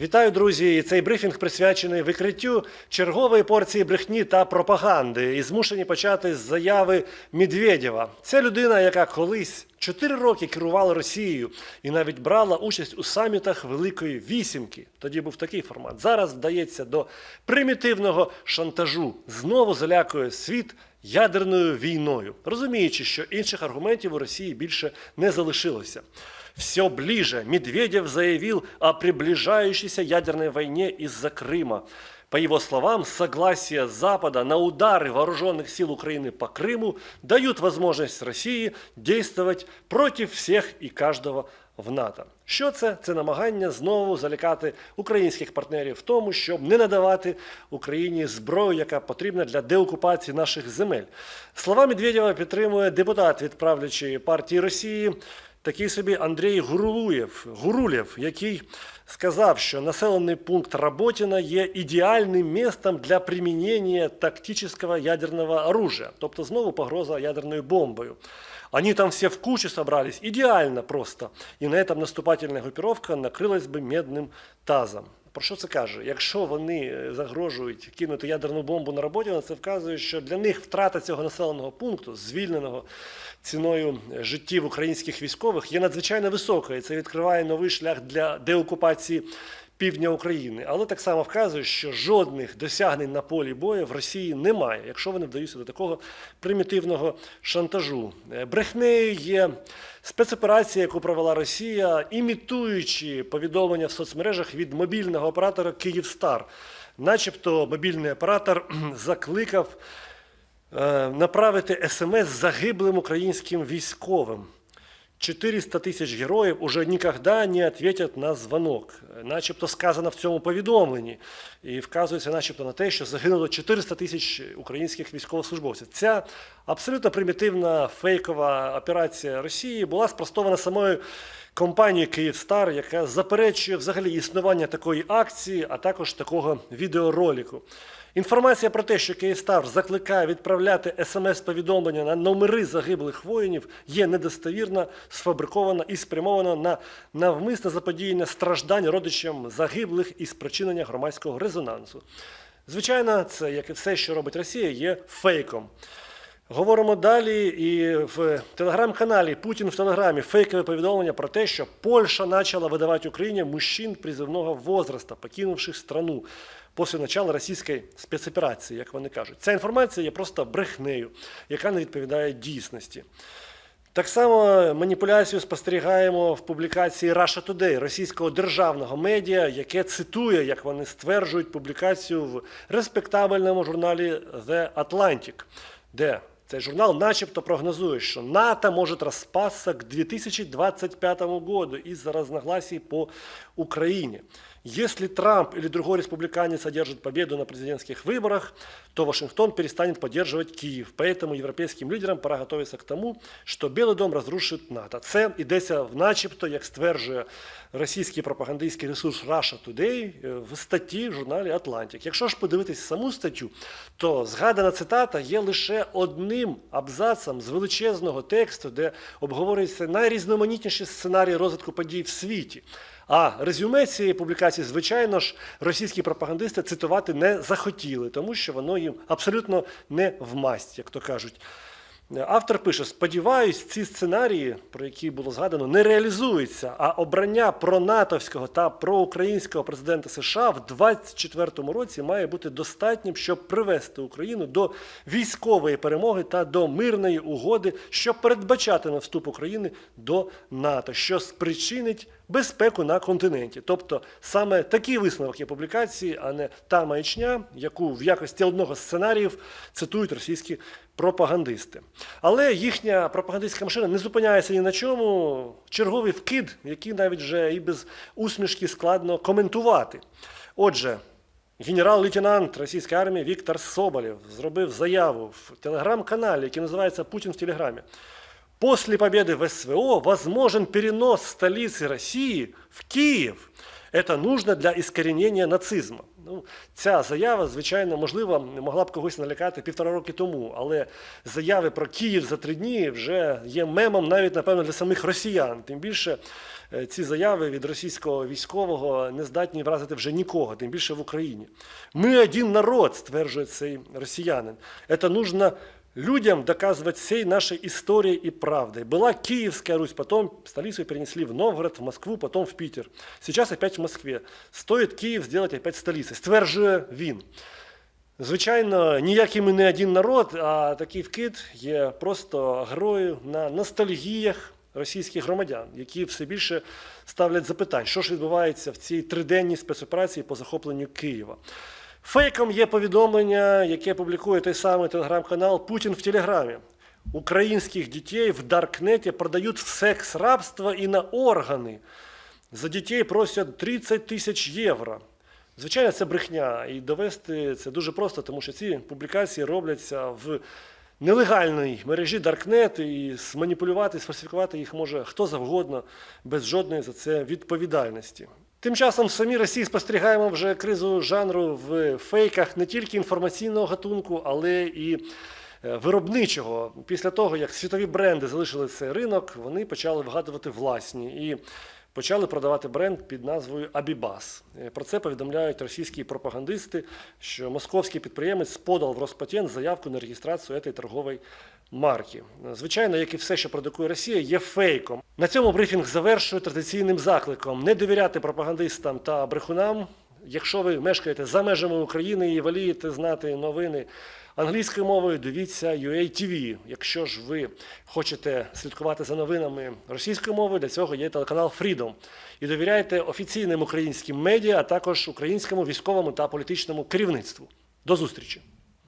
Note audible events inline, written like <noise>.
Вітаю, друзі! Цей брифінг присвячений викриттю чергової порції брехні та пропаганди і змушені почати з заяви Медведєва. Це людина, яка колись 4 роки керувала Росією і навіть брала участь у самітах Великої Вісімки. Тоді був такий формат. Зараз вдається до примітивного шантажу. Знову залякує світ ядерною війною, розуміючи, що інших аргументів у Росії більше не залишилося. Все ближе. Медведев заявил о приближающейся ядерной войне из-за Крыма. По его словам, согласие Запада на удары вооруженных сил Украины по Крыму дают возможность России действовать против всех и каждого в НАТО. Що це? Це намагання знову залякати українських партнерів в тому, щоб не надавати Україні зброю, яка потрібна для деокупації наших земель. Слова Медведєва підтримує депутат від правлячої партії Росії такий собі Андрій Гурулєв, Гурулєв, який сказав, що населений пункт Роботіна є ідеальним містом для примінення тактичного ядерного оружия, тобто знову погроза ядерною бомбою. Они там все в кучу собрались, идеально просто. И на этом наступательная группировка накрылась бы медным тазом. Про що це каже? Якщо вони е, загрожують кинути ядерну бомбу на роботі, це вказує, що для них втрата цього населеного пункту, звільненого ціною життів українських військових, є надзвичайно високою. Це відкриває новий шлях для деокупації півдня України. Але так само вказує, що жодних досягнень на полі бою в Росії немає, якщо вони вдаються до такого примітивного шантажу. Е, Брехнею є спецоперація, яку провела Росія, імітуючи повідомлення в соцмережах від мобільного оператора Київстар. Начебто мобільний оператор <clears throat> закликав е, направити смс загиблим українським військовим. 400 тисяч героїв уже ніколи не відповідять на дзвонок. Начебто сказано в цьому повідомленні. І вказується начебто на те, що загинуло 400 тисяч українських військовослужбовців. Ця абсолютно примітивна фейкова операція Росії була спростована самою компанією Київстар, яка заперечує взагалі існування такої акції, а також такого відеоролику. Інформація про те, що Київстар закликає відправляти смс-повідомлення на номери загиблих воїнів, є недостовірна, сфабрикована і спрямована на навмисне заподіяння страждань родичам загиблих і спричинення громадського резонансу. Звичайно, це, як і все, що робить Росія, є фейком. Говоримо далі, і в телеграм-каналі Путін в Телеграмі фейкове повідомлення про те, що Польща почала видавати Україні мужчин призивного возраста, покинувших страну після начала російської спецоперації, як вони кажуть. Ця інформація є просто брехнею, яка не відповідає дійсності. Так само маніпуляцію спостерігаємо в публікації Russia Today, російського державного медіа, яке цитує, як вони стверджують, публікацію в респектабельному журналі The Atlantic, де цей журнал начебто прогнозує, що НАТО може розпасться к 2025 году из-за разногласий по Украине. Если Трамп или другой республиканец одержит победу на президентских выборах, то Вашингтон перестанет поддерживать Киев. Поэтому европейским лидерам пора готовиться к тому, що Білий дом розрушить НАТО. Це йдеться в начебто, як стверджує російський пропагандистський ресурс Russia Today е, в статті в журналі Atlantic. Якщо ж подивитись саму статтю, то згадана цитата є лише одним абзацом з величезного тексту, де обговорюється найрізноманітніші сценарії розвитку подій в світі. А резюме цієї публікації, звичайно ж, російські пропагандисти цитувати не захотіли, тому що воно їм абсолютно не в масть, як то кажуть. Автор пише: сподіваюсь, ці сценарії, про які було згадано, не реалізуються, а обрання пронатовського та проукраїнського президента США в 2024 році має бути достатнім, щоб привести Україну до військової перемоги та до мирної угоди, що передбачатиме вступ України до НАТО, що спричинить безпеку на континенті. Тобто саме такий висновок є публікації, а не та маячня, яку в якості одного з сценаріїв цитують російські пропагандисти. Але їхня пропагандистська машина не зупиняється ні на чому. Черговий вкид, який навіть вже і без усмішки складно коментувати. Отже. Генерал-лейтенант російської армії Віктор Соболєв зробив заяву в телеграм-каналі, який називається Путін в Телеграмі. После победы в СВО возможен перенос столицы России в Киев. Это нужно для іскорінення нацизму. Ну, ця заява, звичайно, можливо, могла б когось налякати півтора роки тому, але заяви про Київ за три дні вже є мемом навіть, напевно, для самих росіян. Тим більше е, ці заяви від російського військового не здатні вразити вже нікого, тим більше в Україні. Ми один народ, стверджує цей росіянин. Це нужно людям доказывать всей нашей историей и правдой. Была Киевская Русь, потом столицу перенесли в Новгород, в Москву, потом в Питер. Сейчас опять в Москве. Стоит Київ сделать опять столицей, стверджує він. Звичайно, ніякий ми не один народ, а такий вкид є просто грою на ностальгіях російських громадян, які все більше ставлять запитань, що ж відбувається в цій триденній спецоперації по захопленню Києва. Фейком є повідомлення, яке публікує той самий телеграм-канал Путін в Телеграмі. Українських дітей в Даркнеті продають в секс-рабство і на органи. За дітей просять 30 тисяч євро. Звичайно, це брехня, і довести це дуже просто, тому що ці публікації робляться в нелегальній мережі Darknet, і зманіпулювати, сфальсифікувати їх може хто завгодно, без жодної за це відповідальності. Тим часом в самій Росії спостерігаємо вже кризу жанру в фейках не тільки інформаційного гатунку, але і е, виробничого. Після того, як світові бренди залишили цей ринок, вони почали вигадувати власні і почали продавати бренд під назвою Абібас. Е, Про це повідомляють російські пропагандисти, що московський підприємець подав в Роспатент заявку на реєстрацію цієї торгової марки. Звичайно, як і все, що продукує Росія, є фейком. На цьому брифінг завершую традиційним закликом не довіряти пропагандистам та брехунам. Якщо ви мешкаєте за межами України і волієте знати новини англійською мовою, дивіться UA TV. Якщо ж ви хочете слідкувати за новинами російською мовою, для цього є телеканал Freedom. І довіряйте офіційним українським медіа, а також українському військовому та політичному керівництву. До зустрічі!